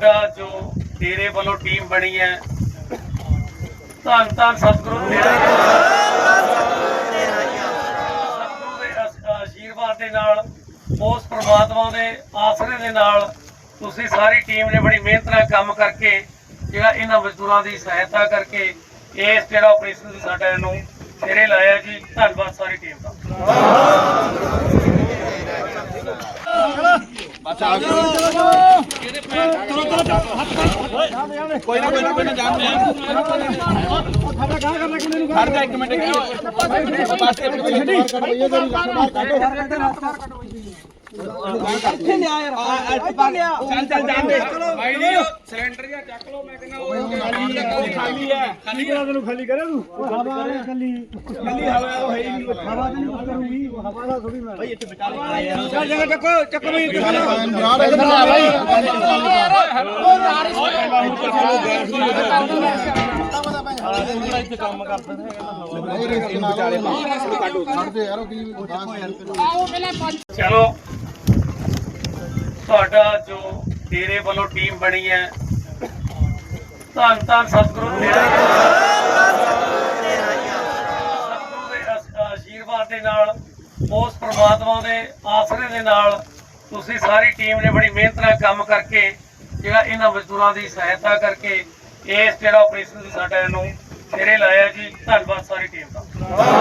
ਸਾਡਾ ਜੋ ਤੇਰੇ ਵੱਲੋਂ ਟੀਮ ਬਣੀ ਹੈ। ਧੰਨ ਸਤਿਗੁਰੂ ਤੇਰਾ ਆਸ਼ੀਰਵਾਦ ਦੇ ਨਾਲ, ਉਸ ਪ੍ਰਮਾਤਮਾ ਦੇ ਆਸਰੇ ਦੇ ਨਾਲ ਤੁਸੀਂ ਸਾਰੀ ਟੀਮ ਨੇ ਬੜੀ ਮਿਹਨਤ ਨਾਲ ਕੰਮ ਕਰਕੇ ਜਿਹੜਾ ਇਹਨਾਂ ਮਜ਼ਦੂਰਾਂ ਦੀ ਸਹਾਇਤਾ ਕਰਕੇ ਇਸ ਜਿਹੜਾ ਆਪਰੇਸ਼ਨ ਸਾਡਾ ਇਹਨੂੰ ਸਿਰੇ ਲਾਇਆ ਜੀ। ਧੰਨਵਾਦ ਸਾਰੀ ਟੀਮ ਦਾ। ਤੁਰੋ ਤੁਰੋ ਹੱਥ ਕਰ ਕੋਈ ਨਾ ਕੋਈ ਨਾ ਕੋਈ ਨਾ ਜਾਣ ਸਾਡਾ ਗਾਹ ਕਰ ਲੈ ਕਿੰਨੇ ਨੂੰ ਖੜ ਜਾ ਇੱਕ ਮਿੰਟ ਇੱਕ ਪਾਸੇ ਪਾਸੇ ਛੱਡੀ ਇੱਥੇ ਲਿਆ ਯਾਰ ਇੱਥੇ ਲਿਆ ਚੱਲ ਚੱਲ ਜਾਂਦੇ ਭਾਈ ਜੀ ਸਿਲੰਡਰ ਜਾਂ ਚੱਕ ਲਓ ਮੈਂ ਕਹਿੰਦਾ ਉਹ ਖਾਲੀ ਹੈ ਖਾਲੀ ਕਰਾ ਤੈਨੂੰ ਖਾਲੀ ਕਰਾ ਤੂੰ ਹਵਾ ਹੈ ਖਾਲੀ ਖਾਲੀ ਹਵਾ ਉਹ ਹੈ ਨਹੀਂ ਹਵਾ ਤਾਂ ਨਹੀਂ ਕੁਝ ਕਰੂਗੀ ਹਵਾ ਦਾ ਥੋੜੀ ਮੈਂ ਭਾਈ ਇੱਥੇ ਬਚਾ ਯਾਰ ਚੱਲ ਜਗਾ ਚੱਕੋ ਚੱਕੋ ਵੀ ਇੱਥੇ ਖਾਲੀ ਬਣਾ ਲੈ ਭਾਈ ਉਹ ਨਾਲ ਹੀ ਇੱਥੇ ਕੰਮ ਕਰਦੇ ਨੇ ਕਹਿੰਦਾ ਹਵਾ ਵਿਚਾਲੇ ਪਾ ਕੱਢੋ ਛੱਡ ਦੇ ਯਾਰ ਉਹ ਕੀ ਆਓ ਪਹਿਲਾਂ ਚਲੋ ਦਾ ਜੋ ਤੇਰੇ ਵੱਲੋਂ ਟੀਮ ਬਣੀ ਹੈ। ਧੰਨ ਧੰਨ ਸਤਿਗੁਰੂ ਤੇਰਾ ਸਤਿਗੁਰੂ ਦੇ ਆਸ਼ੀਰਵਾਦ ਦੇ ਨਾਲ, ਉਸ ਪ੍ਰਮਾਤਮਾ ਦੇ ਆਸਰੇ ਦੇ ਨਾਲ ਤੁਸੀਂ ਸਾਰੀ ਟੀਮ ਨੇ ਬੜੀ ਮਿਹਨਤ ਨਾਲ ਕੰਮ ਕਰਕੇ ਜਿਹੜਾ ਇਹਨਾਂ ਮਜ਼ਦੂਰਾਂ ਦੀ ਸਹਾਇਤਾ ਕਰਕੇ ਇਸ ਜਿਹੜਾ ਆਪਰੇਸ਼ਨ ਸਾਡਾ ਇਹਨੂੰ ਨੂੰ ਲਾਇਆ ਜੀ। ਧੰਨਵਾਦ ਸਾਰੀ ਟੀਮ ਦਾ।